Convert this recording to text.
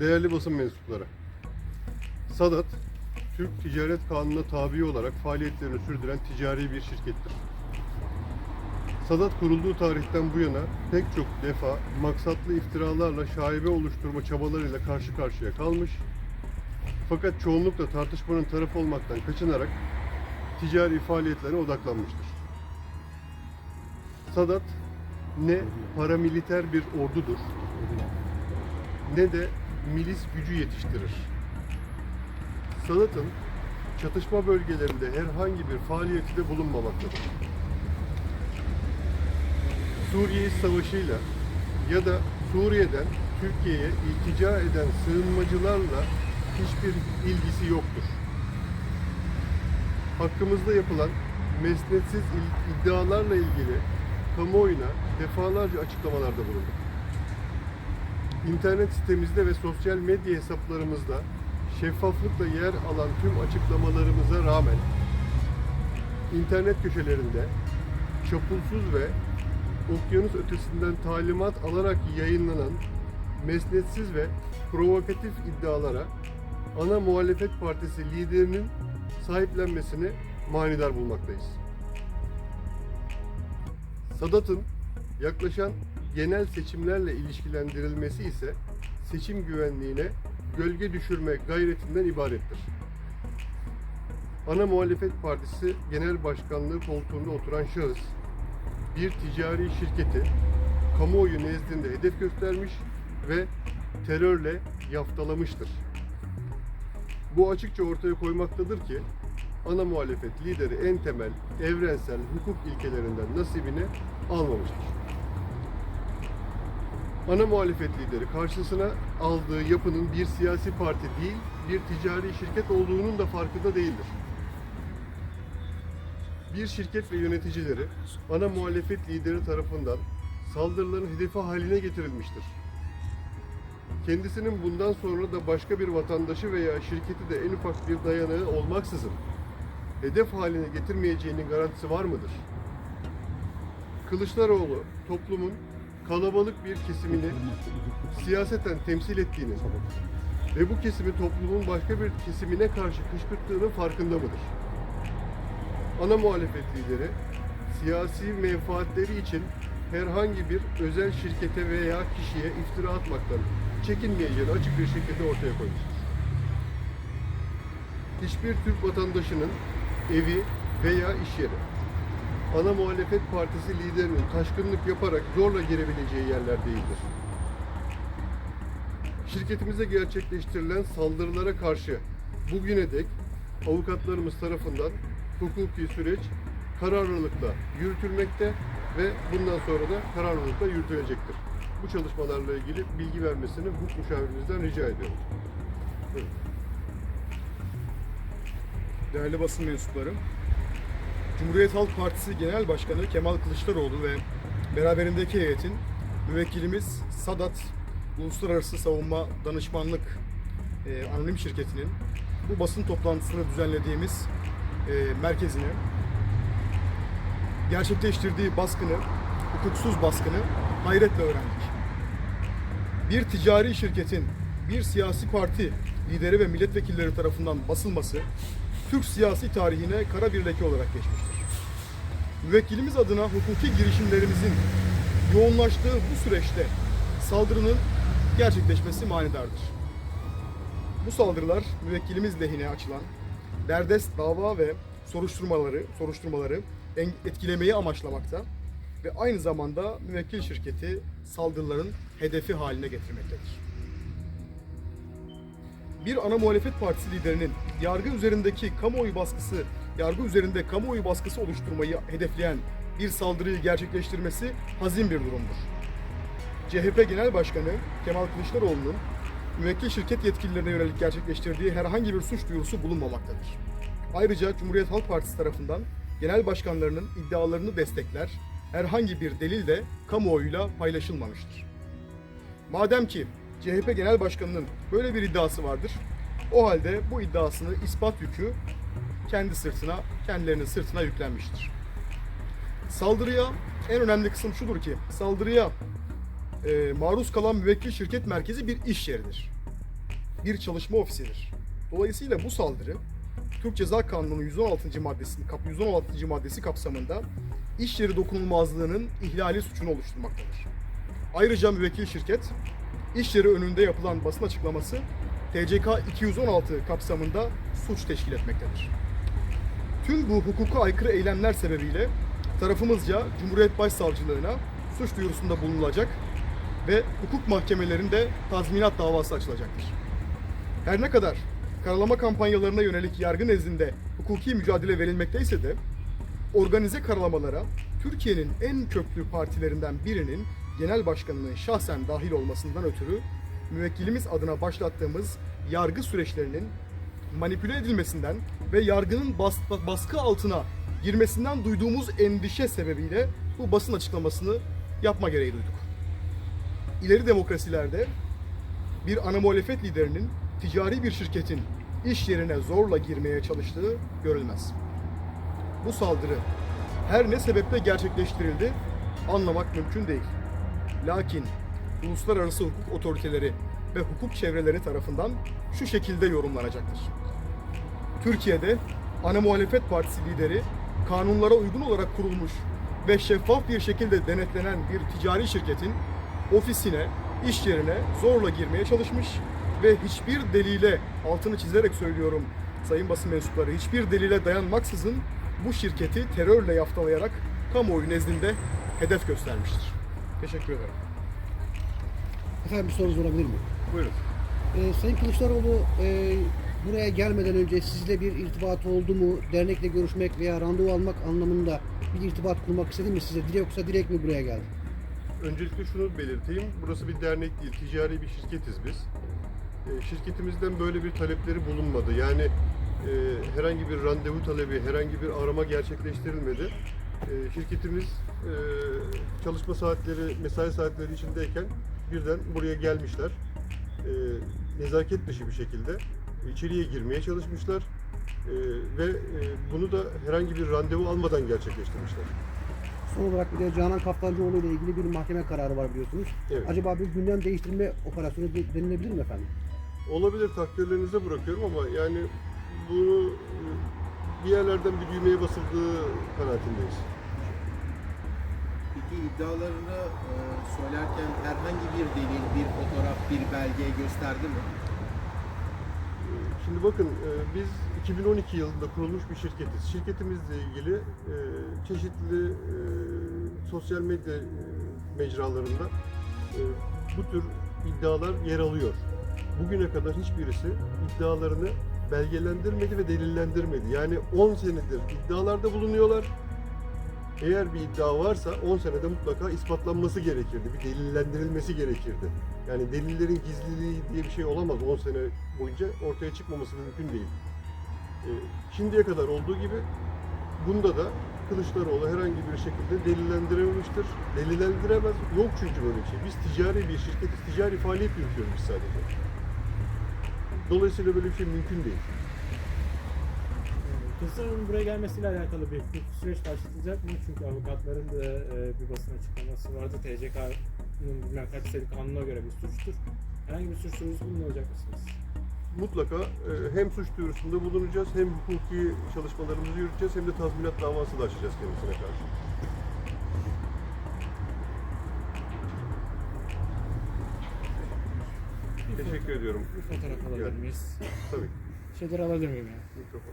Değerli basın mensupları. Sadat, Türk Ticaret Kanunu'na tabi olarak faaliyetlerini sürdüren ticari bir şirkettir. Sadat kurulduğu tarihten bu yana pek çok defa maksatlı iftiralarla şaibe oluşturma çabalarıyla karşı karşıya kalmış. Fakat çoğunlukla tartışmanın tarafı olmaktan kaçınarak ticari faaliyetlerine odaklanmıştır. Sadat ne paramiliter bir ordudur ne de milis gücü yetiştirir. Sadat'ın çatışma bölgelerinde herhangi bir faaliyeti de bulunmamaktadır. Suriye Savaşı'yla ya da Suriye'den Türkiye'ye iltica eden sığınmacılarla hiçbir ilgisi yoktur. Hakkımızda yapılan mesnetsiz iddialarla ilgili kamuoyuna defalarca açıklamalarda bulunduk. İnternet sitemizde ve sosyal medya hesaplarımızda şeffaflıkla yer alan tüm açıklamalarımıza rağmen internet köşelerinde çapulsuz ve okyanus ötesinden talimat alarak yayınlanan mesnetsiz ve provokatif iddialara ana muhalefet partisi liderinin sahiplenmesini manidar bulmaktayız. Sadat'ın yaklaşan genel seçimlerle ilişkilendirilmesi ise seçim güvenliğine gölge düşürme gayretinden ibarettir. Ana Muhalefet Partisi Genel Başkanlığı koltuğunda oturan şahıs bir ticari şirketi kamuoyu nezdinde hedef göstermiş ve terörle yaftalamıştır. Bu açıkça ortaya koymaktadır ki ana muhalefet lideri en temel evrensel hukuk ilkelerinden nasibini almamıştır. Ana muhalefet lideri karşısına aldığı yapının bir siyasi parti değil, bir ticari şirket olduğunun da farkında değildir. Bir şirket ve yöneticileri ana muhalefet lideri tarafından saldırıların hedefi haline getirilmiştir. Kendisinin bundan sonra da başka bir vatandaşı veya şirketi de en ufak bir dayanağı olmaksızın hedef haline getirmeyeceğinin garantisi var mıdır? Kılıçdaroğlu toplumun kalabalık bir kesimini siyaseten temsil ettiğini ve bu kesimi toplumun başka bir kesimine karşı kışkırttığının farkında mıdır? Ana muhalefet lideri siyasi menfaatleri için herhangi bir özel şirkete veya kişiye iftira atmaktan çekinmeyeceğini açık bir şekilde ortaya koymuştur. Hiçbir Türk vatandaşının evi veya iş yeri ana muhalefet partisi liderinin taşkınlık yaparak zorla girebileceği yerler değildir. Şirketimize gerçekleştirilen saldırılara karşı bugüne dek avukatlarımız tarafından hukuki süreç kararlılıkla yürütülmekte ve bundan sonra da kararlılıkla yürütülecektir. Bu çalışmalarla ilgili bilgi vermesini hukuk müşavirimizden rica ediyorum. Buyurun. Değerli basın mensupları, Cumhuriyet Halk Partisi Genel Başkanı Kemal Kılıçdaroğlu ve beraberindeki heyetin müvekkilimiz Sadat Uluslararası Savunma Danışmanlık e, Anonim Şirketi'nin bu basın toplantısını düzenlediğimiz e, merkezine gerçekleştirdiği baskını, hukuksuz baskını hayretle öğrendik. Bir ticari şirketin bir siyasi parti lideri ve milletvekilleri tarafından basılması Türk siyasi tarihine kara bir leke olarak geçmiştir. Müvekkilimiz adına hukuki girişimlerimizin yoğunlaştığı bu süreçte saldırının gerçekleşmesi manidardır. Bu saldırılar müvekkilimiz lehine açılan derdest dava ve soruşturmaları soruşturmaları etkilemeyi amaçlamakta ve aynı zamanda müvekkil şirketi saldırıların hedefi haline getirmektedir bir ana muhalefet partisi liderinin yargı üzerindeki kamuoyu baskısı, yargı üzerinde kamuoyu baskısı oluşturmayı hedefleyen bir saldırıyı gerçekleştirmesi hazin bir durumdur. CHP Genel Başkanı Kemal Kılıçdaroğlu'nun müvekkil şirket yetkililerine yönelik gerçekleştirdiği herhangi bir suç duyurusu bulunmamaktadır. Ayrıca Cumhuriyet Halk Partisi tarafından genel başkanlarının iddialarını destekler, herhangi bir delil de kamuoyuyla paylaşılmamıştır. Madem ki CHP Genel Başkanı'nın böyle bir iddiası vardır, o halde bu iddiasını ispat yükü kendi sırtına, kendilerinin sırtına yüklenmiştir. Saldırıya en önemli kısım şudur ki, saldırıya e, maruz kalan müvekkil şirket merkezi bir iş yeridir. bir çalışma ofisidir. Dolayısıyla bu saldırı Türk Ceza Kanunu'nun 116. maddesi, kap 116. maddesi kapsamında iş yeri dokunulmazlığının ihlali suçunu oluşturmaktadır. Ayrıca müvekkil şirket iş yeri önünde yapılan basın açıklaması TCK 216 kapsamında suç teşkil etmektedir. Tüm bu hukuka aykırı eylemler sebebiyle tarafımızca Cumhuriyet Başsavcılığına suç duyurusunda bulunulacak ve hukuk mahkemelerinde tazminat davası açılacaktır. Her ne kadar karalama kampanyalarına yönelik yargı nezdinde hukuki mücadele verilmekteyse de organize karalamalara Türkiye'nin en köklü partilerinden birinin genel başkanının şahsen dahil olmasından ötürü müvekkilimiz adına başlattığımız yargı süreçlerinin manipüle edilmesinden ve yargının bas- baskı altına girmesinden duyduğumuz endişe sebebiyle bu basın açıklamasını yapma gereği duyduk. İleri demokrasilerde bir ana muhalefet liderinin ticari bir şirketin iş yerine zorla girmeye çalıştığı görülmez. Bu saldırı her ne sebeple gerçekleştirildi anlamak mümkün değil. Lakin uluslararası hukuk otoriteleri ve hukuk çevreleri tarafından şu şekilde yorumlanacaktır. Türkiye'de ana muhalefet partisi lideri kanunlara uygun olarak kurulmuş ve şeffaf bir şekilde denetlenen bir ticari şirketin ofisine, iş yerine zorla girmeye çalışmış ve hiçbir delile, altını çizerek söylüyorum sayın basın mensupları, hiçbir delile dayanmaksızın bu şirketi terörle yaftalayarak kamuoyu nezdinde hedef göstermiştir. Teşekkür ederim. Efendim bir sorunuz olabilir mi? Buyurun. Ee, Sayın Kılıçdaroğlu e, buraya gelmeden önce sizle bir irtibat oldu mu? Dernekle görüşmek veya randevu almak anlamında bir irtibat kurmak istedi mi size? Direkt yoksa direkt mi buraya geldi? Öncelikle şunu belirteyim. Burası bir dernek değil, ticari bir şirketiz biz. E, şirketimizden böyle bir talepleri bulunmadı. Yani e, herhangi bir randevu talebi, herhangi bir arama gerçekleştirilmedi. E, şirketimiz e, çalışma saatleri, mesai saatleri içindeyken birden buraya gelmişler. E, nezaket dışı bir şekilde içeriye girmeye çalışmışlar. E, ve e, bunu da herhangi bir randevu almadan gerçekleştirmişler. Son olarak bir de Canan Kaftancıoğlu ile ilgili bir mahkeme kararı var biliyorsunuz. Evet. Acaba bir gündem değiştirme operasyonu de- denilebilir mi efendim? Olabilir takdirlerinize bırakıyorum ama yani bunu e, bir yerlerden bir düğmeye basıldığı kanaatindeyiz. Peki iddialarını e, söylerken herhangi bir delil, bir fotoğraf, bir belge gösterdi mi? Şimdi bakın e, biz 2012 yılında kurulmuş bir şirketiz. Şirketimizle ilgili e, çeşitli e, sosyal medya e, mecralarında e, bu tür iddialar yer alıyor. Bugüne kadar hiçbirisi iddialarını belgelendirmedi ve delillendirmedi. Yani 10 senedir iddialarda bulunuyorlar. Eğer bir iddia varsa 10 senede mutlaka ispatlanması gerekirdi, bir delillendirilmesi gerekirdi. Yani delillerin gizliliği diye bir şey olamaz 10 sene boyunca ortaya çıkmaması mümkün değil. Ee, şimdiye kadar olduğu gibi bunda da Kılıçdaroğlu herhangi bir şekilde delillendirememiştir. Delillendiremez. Yok çünkü böyle bir şey. Biz ticari bir şirketiz. Ticari faaliyet yürütüyoruz biz sadece. Dolayısıyla böyle bir şey mümkün değil. Kılıçdaroğlu'nun buraya gelmesiyle alakalı bir hukuk süreç başlatılacak mı? Çünkü avukatların da e, bir basın açıklaması vardı. TCK'nın bilmem kaç sayılı kanuna göre bir suçtur. Herhangi bir suç bulunacak mısınız? Mutlaka e, hem suç duyurusunda bulunacağız, hem hukuki çalışmalarımızı yürüteceğiz, hem de tazminat davası da açacağız kendisine karşı. Bir Teşekkür ediyorum. Bir fotoğraf alabilir miyiz? Tabii. Şeyleri alabilir miyim ya? Mikrofon.